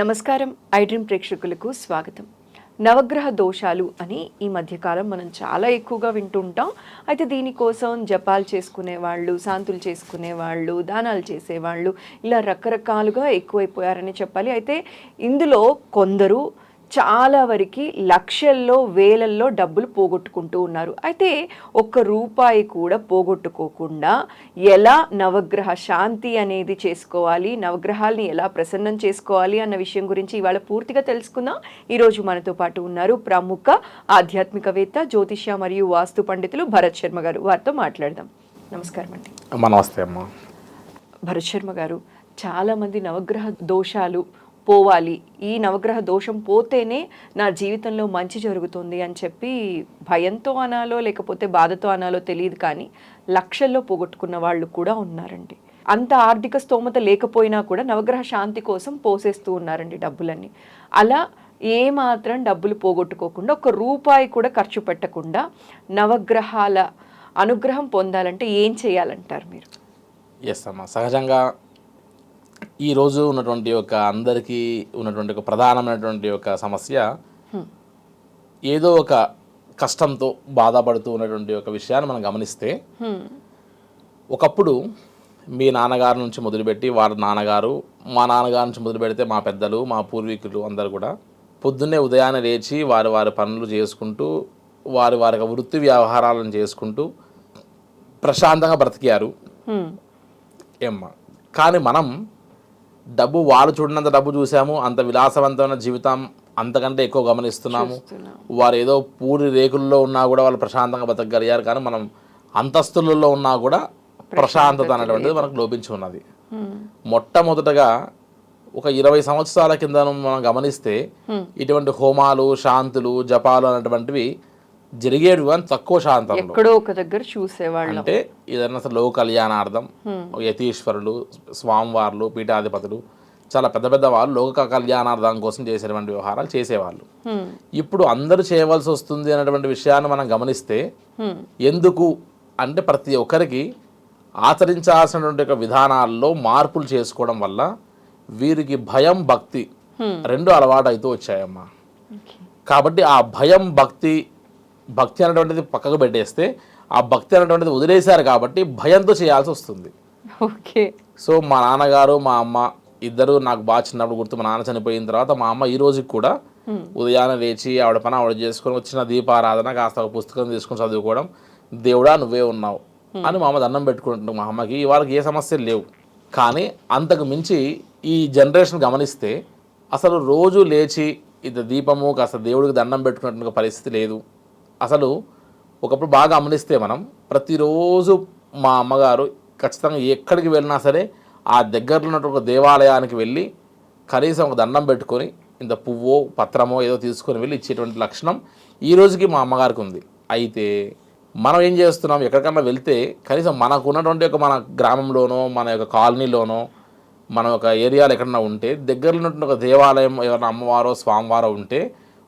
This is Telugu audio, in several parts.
నమస్కారం. ఐడ్రీమ్ ప్రేక్షకులకు స్వాగతం. నవగ్రహ దోషాలు అని ఈ మధ్యకాలం మనం చాలా ఎక్కువగా వింటుంటాం అయితే దీనికోసం జపాలు చేసుకునే వాళ్ళు శాంతులు చేసుకునే వాళ్ళు దానాలు చేసేవాళ్ళు ఇలా రకరకాలుగా ఎక్కువైపోయారని చెప్పాలి. అయితే ఇందులో కొందరు చాలా వరకు లక్షల్లో వేలల్లో డబ్బులు పోగొట్టుకుంటూ ఉన్నారు. అయితే ఒక్క రూపాయి కూడా పోగొట్టుకోకుండా ఎలా నవగ్రహ శాంతి అనేది చేసుకోవాలి నవగ్రహాల్ని ఎలా ప్రసన్నం చేసుకోవాలి అన్న విషయం గురించి ఇవాళ పూర్తిగా తెలుసుకుందాం. ఈరోజు మనతో పాటు ఉన్నారు ప్రముఖ ఆధ్యాత్మికవేత్త జ్యోతిష్య మరియు వాస్తు పండితులు భరత్ శర్మ గారు. వారితో మాట్లాడదాం. నమస్కారం అండి. నమస్తే అమ్మ. భరత్ శర్మ గారు చాలామంది నవగ్రహ దోషాలు పోవాలి. ఈ నవగ్రహ దోషం పోతేనే నా జీవితంలో మంచి జరుగుతుంది అని చెప్పి భయంతో అనాలో లేకపోతే బాధతో అనాలో తెలియదు కానీ లక్షల్లో పోగొట్టుకున్న వాళ్ళు కూడా ఉన్నారండి. అంత ఆర్థిక స్తోమత లేకపోయినా కూడా నవగ్రహ శాంతి కోసం పోసేస్తూ ఉన్నారండి డబ్బులన్నీ. అలా ఏ మాత్రం డబ్బులు పోగొట్టుకోకుండా ఒక రూపాయి కూడా ఖర్చు పెట్టకుండా నవగ్రహాల అనుగ్రహం పొందాలంటే ఏం చేయాలంటారు మీరు? ఎస్ అమ్మ. సహజంగా ఈరోజు ఉన్నటువంటి ఒక అందరికీ ఉన్నటువంటి ఒక ప్రధానమైనటువంటి ఒక సమస్య ఏదో ఒక కష్టంతో బాధపడుతూ ఉన్నటువంటి ఒక విషయాన్ని మనం గమనిస్తే. ఒకప్పుడు మీ నాన్నగారి నుంచి మొదలుపెట్టి వారి నాన్నగారు మా నాన్నగారి నుంచి మొదలు పెడితే మా పెద్దలు మా పూర్వీకులు అందరు కూడా పొద్దున్నే ఉదయాన్నే లేచి వారి వారి పనులు చేసుకుంటూ వారి వారి యొక్క వృత్తి వ్యవహారాలను చేసుకుంటూ ప్రశాంతంగా బ్రతికారు. ఏమ్మా కానీ మనం డబ్బు వాళ్ళు చూడినంత డబ్బు చూసాము అంత విలాసవంతమైన జీవితం అంతకంటే ఎక్కువ గమనిస్తున్నాము. వారు ఏదో పూరి రేకుల్లో ఉన్నా కూడా వాళ్ళు ప్రశాంతంగా బతకగలిగారు కానీ మనం అంతస్తులలో ఉన్నా కూడా ప్రశాంతత అనేటువంటిది మనకు లోపించి ఉన్నది. మొట్టమొదటగా ఒక ఇరవై సంవత్సరాల కింద మనం గమనిస్తే ఇటువంటి హోమాలు శాంతులు జపాలు అనేటువంటివి జరిగేవి కానీ తక్కువ శాంతంలో ఎక్కడో ఒక దగ్గర చూసేవాళ్ళం అంటే ఏదైనా అసలు లోక కళ్యాణార్థం యతీశ్వరులు స్వామివార్లు పీఠాధిపతులు చాలా పెద్ద పెద్ద వాళ్ళు లోక కళ్యాణార్థం కోసం చేసేటువంటి వ్యవహారాలు చేసేవాళ్ళు. ఇప్పుడు అందరూ చేయవలసి వస్తుంది అనేటువంటి విషయాన్ని మనం గమనిస్తే. ఎందుకు అంటే ప్రతి ఒక్కరికి ఆచరించాల్సినటువంటి ఒక విధానాల్లో మార్పులు చేసుకోవడం వల్ల వీరికి భయం భక్తి రెండు అలవాటు అవుతూ వచ్చాయమ్మా. కాబట్టి ఆ భయం భక్తి భక్తి అనేటువంటిది పక్కకు పెట్టేస్తే ఆ భక్తి అనేటువంటిది వదిలేశారు కాబట్టి భయంతో చేయాల్సి వస్తుంది. ఓకే. సో మా నాన్నగారు మా అమ్మ ఇద్దరు నాకు బాగా చిన్నప్పుడు గుర్తు మా నాన్న చనిపోయిన తర్వాత మా అమ్మ ఈ రోజుకి కూడా ఉదయాన్నే లేచి ఆవిడ పని ఆవిడ చేసుకొని వచ్చిన దీపారాధన కాస్త ఒక పుస్తకం తీసుకొని చదువుకోవడం దేవుడా నువ్వే ఉన్నావు అని మా అమ్మ దండం పెట్టుకుంటుంది మా అమ్మకి వాళ్ళకి ఏ సమస్యలు లేవు. కానీ అంతకు మించి ఈ జనరేషన్ గమనిస్తే అసలు రోజు లేచి ఇది దీపము కాస్త దేవుడికి దండం పెట్టుకున్నటువంటి పరిస్థితి లేదు. అసలు ఒకప్పుడు బాగా గమనిస్తే మనం ప్రతిరోజు మా అమ్మగారు ఖచ్చితంగా ఎక్కడికి వెళ్ళినా సరే ఆ దగ్గరలో ఉన్నటువంటి ఒక దేవాలయానికి వెళ్ళి కనీసం ఒక దండం పెట్టుకొని ఇంత పువ్వో పత్రమో ఏదో తీసుకొని వెళ్ళి ఇచ్చేటువంటి లక్షణం ఈ రోజుకి మా అమ్మగారికి ఉంది. అయితే మనం ఏం చేస్తున్నాం? ఎక్కడికన్నా వెళ్తే కనీసం మనకు ఉన్నటువంటి ఒక మన గ్రామంలోనో మన యొక్క కాలనీలోనో మన ఒక ఏరియాలో ఎక్కడన్నా ఉంటే దగ్గరలో ఉన్నటువంటి ఒక దేవాలయం ఎవరైనా అమ్మవారో స్వామివారో ఉంటే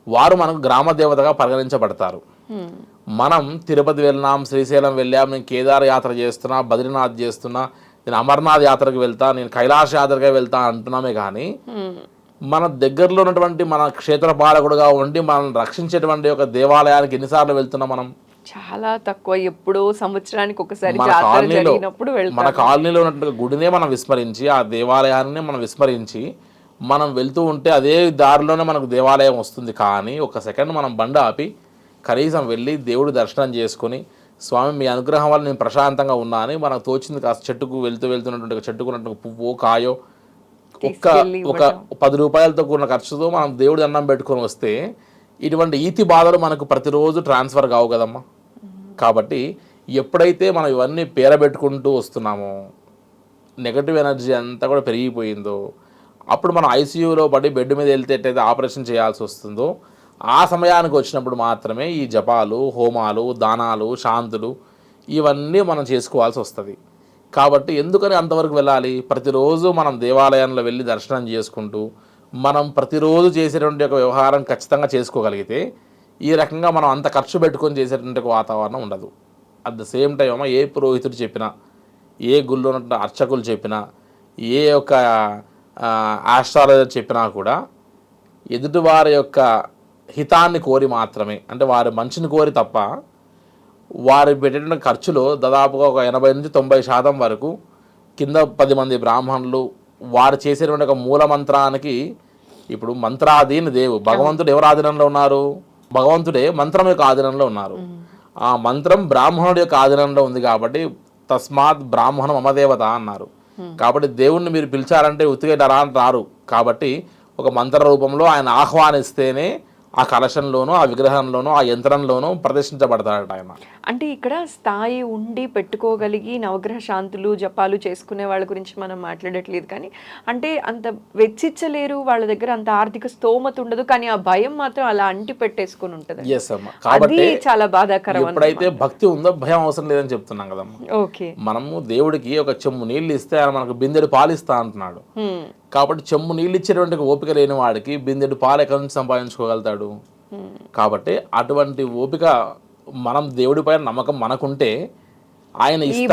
వారు మనకు గ్రామ దేవతగా పరిగణించబడతారు. మనం తిరుపతి వెళ్ళినాం శ్రీశైలం వెళ్ళాం నేను కేదార్ యాత్ర చేస్తున్నా బద్రీనాథ్ చేస్తున్నా నేను అమర్నాథ్ యాత్రకు వెళ్తా నేను కైలాస యాత్రగా వెళ్తా అంటున్నామే కానీ. మన దగ్గరలో ఉన్నటువంటి మన క్షేత్ర పాలకుడుగా ఉండి మనం రక్షించేటువంటి ఒక దేవాలయానికి ఎన్నిసార్లు వెళ్తున్నాం మనం? చాలా తక్కువ. ఎప్పుడో సంవత్సరానికి ఒకసారి మన జాతర కాలనీలో జరిగినప్పుడు మన కాలనీలో ఉన్నటువంటి గుడినే మనం విస్మరించి ఆ దేవాలయాన్ని మనం విస్మరించి మనం వెళ్తూ ఉంటే అదే దారిలోనే మనకు దేవాలయం వస్తుంది. కానీ ఒక సెకండ్ మనం బండ ఆపి కనీసం వెళ్ళి దేవుడి దర్శనం చేసుకొని స్వామి మీ అనుగ్రహం వల్ల నేను ప్రశాంతంగా ఉన్నా అని మనకు తోచింది కాస్త చెట్టుకు వెళ్తూ వెళ్తున్నటువంటి ఒక చెట్టుకు ఉన్నటువంటి పువ్వు కాయో ఒక్క ఒక పది రూపాయలతో కూడిన ఖర్చుతో మనం దేవుడి దండం పెట్టుకొని వస్తే ఇటువంటి ఈతి బాధలు మనకు ప్రతిరోజు ట్రాన్స్ఫర్ కావు కదమ్మా. కాబట్టి ఎప్పుడైతే మనం ఇవన్నీ పేరబెట్టుకుంటూ వస్తున్నామో నెగటివ్ ఎనర్జీ అంతా కూడా పెరిగిపోయిందో అప్పుడు మనం ఐసీయూలో పడి బెడ్ మీద వెళ్తే ఎట్టయితే ఆపరేషన్ చేయాల్సి వస్తుందో ఆ సమయానికి వచ్చినప్పుడు మాత్రమే ఈ జపాలు హోమాలు దానాలు శాంతులు ఇవన్నీ మనం చేసుకోవాల్సి వస్తుంది. కాబట్టి ఎందుకని అంతవరకు వెళ్ళాలి? ప్రతిరోజు మనం దేవాలయంలో వెళ్ళి దర్శనం చేసుకుంటూ మనం ప్రతిరోజు చేసేటువంటి ఒక వ్యవహారం ఖచ్చితంగా చేసుకోగలిగితే ఈ రకంగా మనం అంత ఖర్చు పెట్టుకొని చేసేటువంటి ఒక వాతావరణం ఉండదు. అట్ ద సేమ్ టైం అమ్మ ఏ పురోహితుడు చెప్పినా ఏ గుళ్ళో ఉన్న అర్చకులు చెప్పినా ఏ యొక్క ఆస్ట్రాలజర్ చెప్పినా కూడా ఎదుటివారి యొక్క హితాన్ని కోరి మాత్రమే. అంటే వారి మంచిని కోరి తప్ప వారు పెట్టిన ఖర్చులో దాదాపుగా ఒక ఎనభై నుంచి తొంభై శాతం వరకు కింద పది మంది బ్రాహ్మణులు వారు చేసేటువంటి ఒక మూల మంత్రానికి ఇప్పుడు మంత్రాధీన దేవు. భగవంతుడు ఎవరు ఆధీనంలో ఉన్నారు? భగవంతుడే మంత్రం యొక్క ఆధీనంలో ఉన్నారు. ఆ మంత్రం బ్రాహ్మణుడి యొక్క ఆధీనంలో ఉంది కాబట్టి తస్మాత్ బ్రాహ్మణం అమదేవత అన్నారు. కాబట్టి దేవుణ్ణి మీరు పిలిచారంటే ఉతికేటరా అని రారు కాబట్టి ఒక మంత్ర రూపంలో ఆయన ఆహ్వానిస్తేనే ఆ కలశంలోనూ ఆ విగ్రహంలోనూ ఆ యంత్రంలోనూ ప్రదర్శించబడతాడట ఆయన. అంటే ఇక్కడ స్థాయి ఉండి పెట్టుకోగలిగి నవగ్రహ శాంతులు జపాలు చేసుకునే వాళ్ళ గురించి మనం మాట్లాడట్లేదు కానీ అంటే అంత వెచ్చిచ్చలేరు వాళ్ళ దగ్గర అంత ఆర్థిక స్తోమత ఉండదు కానీ ఆ భయం మాత్రం అలా అంటి పెట్టేసుకుని ఉంటుంది ఎస్ అమ్మ. అది కాబట్టి చాలా బాధాకరం ఎప్పుడైతే భక్తి ఉందో భయం అవసరం లేదని చెప్తున్నాం కదమ్మా. ఓకే. మనము దేవుడికి ఒక చెమ్ము నీళ్ళు ఇస్తే ఆయన మనకు బిందెడు పాలు ఇస్తా అంటున్నాడు కాబట్టి చెమ్ము నీళ్ళు ఇచ్చేటువంటి ఓపిక లేని వాడికి బిందెడు పాలు ఎక్కడి నుంచి సంపాదించుకోగలుగుతాడు? కాబట్టి అటువంటి ఓపిక మనం దేవుడిపైన నమ్మకం మనకుంటే ఆయన ఇస్తాడు.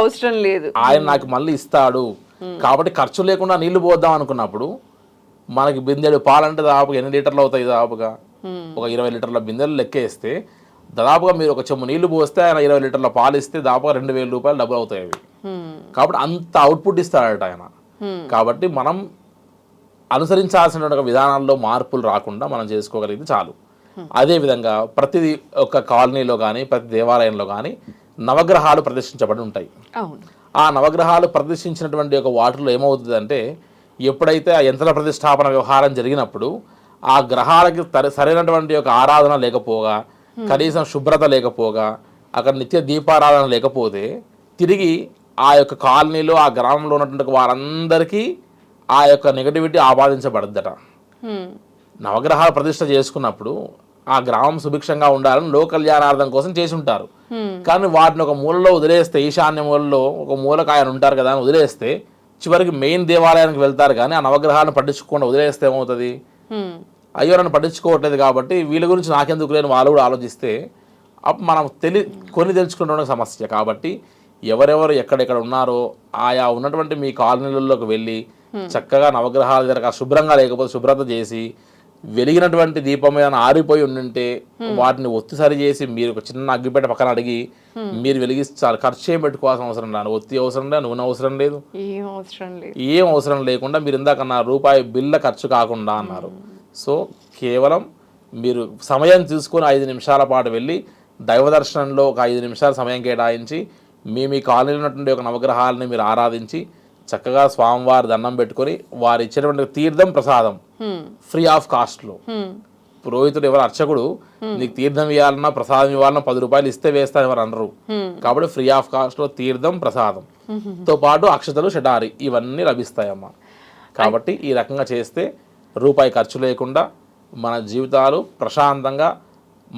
అవసరం లేదు. ఆయన నాకు మళ్ళీ ఇస్తాడు. కాబట్టి ఖర్చు లేకుండా నీళ్ళు పోద్దాం అనుకున్నప్పుడు మనకి బిందెడు పాలంటే దాదాపుగా ఎన్ని లీటర్లు అవుతాయి దాదాపుగా? ఒక ఇరవై లీటర్ల బిందెలు లెక్కేస్తే దాదాపుగా మీరు ఒక చెమ్ము నీళ్ళు పోస్తే ఆయన ఇరవై లీటర్ల పాలు ఇస్తే దాదాపుగా రెండు వేల రూపాయలు డబ్బులు అవుతాయి అవి. కాబట్టి అంత అవుట్పుట్ ఇస్తాడట ఆయన. కాబట్టి మనం అనుసరించాల్సిన విధానాల్లో మార్పులు రాకుండా మనం చేసుకోగలిగితే చాలు. అదేవిధంగా ప్రతి ఒక్క కాలనీలో కానీ ప్రతి దేవాలయంలో కానీ నవగ్రహాలు ప్రదర్శించబడి ఉంటాయి. ఆ నవగ్రహాలు ప్రదర్శించినటువంటి ఒక వాటిలో ఏమవుతుందంటే ఎప్పుడైతే ఆ యంత్ర ప్రతిష్టాపన వ్యవహారం జరిగినప్పుడు ఆ గ్రహాలకి సరైనటువంటి ఒక ఆరాధన లేకపోగా కనీసం శుభ్రత లేకపోగా అక్కడ నిత్య దీపారాధన లేకపోతే తిరిగి ఆ యొక్క కాలనీలో ఆ గ్రామంలో ఉన్నటువంటి వారందరికీ ఆ యొక్క నెగటివిటీ ఆపాదించబడద్దట. నవగ్రహాల ప్రతిష్ట చేసుకున్నప్పుడు ఆ గ్రామం సుభిక్షంగా ఉండాలని లోక కళ్యాణార్థం కోసం చేసి ఉంటారు కానీ వాటిని ఒక మూలలో వదిలేస్తే ఈశాన్య మూలలో ఒక మూలకు ఆయన ఉంటారు కదా అని వదిలేస్తే చివరికి మెయిన్ దేవాలయానికి వెళ్తారు కానీ ఆ నవగ్రహాలను పట్టించుకోకుండా వదిలేస్తే ఏమవుతుంది. అయ్యో నన్ను పట్టించుకోవట్లేదు కాబట్టి వీళ్ళ గురించి నాకెందుకు లేని వాళ్ళు కూడా ఆలోచిస్తే అప్పుడు మనం తెలి కొని తెలుసుకునే సమస్య కాబట్టి ఎవరెవరు ఎక్కడెక్కడ ఉన్నారో ఆయా ఉన్నటువంటి మీ కాలనీలలోకి వెళ్ళి చక్కగా నవగ్రహాల దగ్గర శుభ్రంగా లేకపోతే శుభ్రత చేసి వెలిగినటువంటి దీపం మీద ఆరిపోయి ఉండుంటే వాటిని ఒత్తి సరి చేసి మీరు ఒక చిన్న అగ్గిపెట్ట పక్కన అడిగి మీరు వెలిగిస్తారు. ఖర్చు ఏం పెట్టుకోవాల్సిన అవసరం లేదు. ఒత్తి అవసరం లేదు నూనె అవసరం లేదు. ఏం అవసరం లేకుండా మీరు ఇందాక రూపాయి బిల్ల ఖర్చు కాకుండా అన్నారు. సో కేవలం మీరు సమయం తీసుకొని ఐదు నిమిషాల పాటు వెళ్ళి దైవ దర్శనంలో ఒక ఐదు నిమిషాల సమయం కేటాయించి మీ మీ కాలనీలో ఉన్నటువంటి ఒక నవగ్రహాలని మీరు ఆరాధించి చక్కగా స్వామివారి దండం పెట్టుకొని వారు ఇచ్చేటువంటి తీర్థం ప్రసాదం. ఫ్రీ ఆఫ్ కాస్ట్లో. పురోహితుడు ఎవరు అర్చకుడు నీకు తీర్థం ఇవ్వాలన్నా ప్రసాదం ఇవ్వాలన్నా పది రూపాయలు ఇస్తే వేస్తాను ఎవరు అనరు. కాబట్టి ఫ్రీ ఆఫ్ కాస్ట్లో తీర్థం ప్రసాదం. తో పాటు అక్షతలు షటారి ఇవన్నీ లభిస్తాయమ్మా. కాబట్టి ఈ రకంగా చేస్తే రూపాయి ఖర్చు లేకుండా మన జీవితాలు ప్రశాంతంగా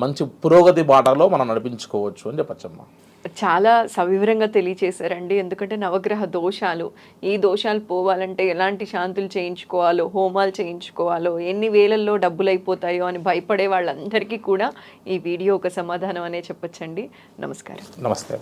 మంచి పురోగతి బాటలో మనం నడిపించుకోవచ్చు అని చెప్పచ్చమ్మా. చాలా సవివరంగా తెలియచేశారండి. ఎందుకంటే నవగ్రహ దోషాలు ఈ దోషాలు పోవాలంటే ఎలాంటి శాంతులు చేయించుకోవాలో హోమాలు చేయించుకోవాలో ఎన్ని వేలల్లో డబ్బులు అయిపోతాయో అని భయపడే వాళ్ళందరికీ కూడా ఈ వీడియో ఒక సమాధానం అనే చెప్పొచ్చండి. నమస్కారం. నమస్తే